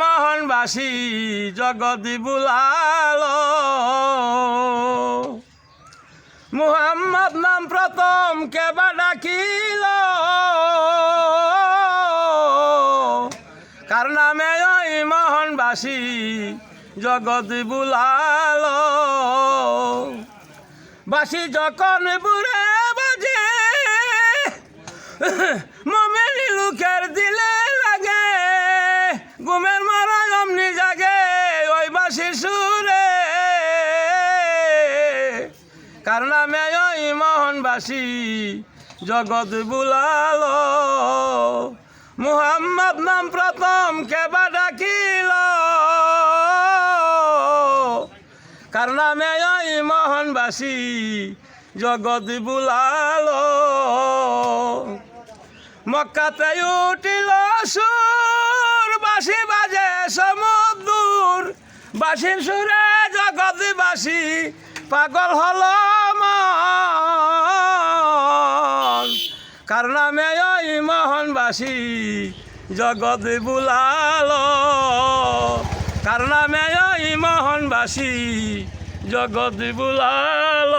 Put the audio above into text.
মোহনবাসী জগদি বুলাল? মুহাম্মদ নাম প্রথম কেবা ডাকিল? কার নামে ওই মোহনবাসী জগদি বুলাল? বাসি যখন বুড়ে বাজে কার নামে ওই মোহনবাসী? জগৎ বুলাল। মুহাম্মদ নাম প্রথম কেবা ডাকিল? কার নামে ওই মোহনবাসী? জগৎ বুলাল। মক্কাতে উঠিল সুর বাসি বাজে সমুদ্র বাসির সুরে জগৎবাসী পাগল হল কার নামে ওই মোহনবাসী জগৎ বুলাল? কার নামে ওই মোহনবাসী জগৎ বুলাল?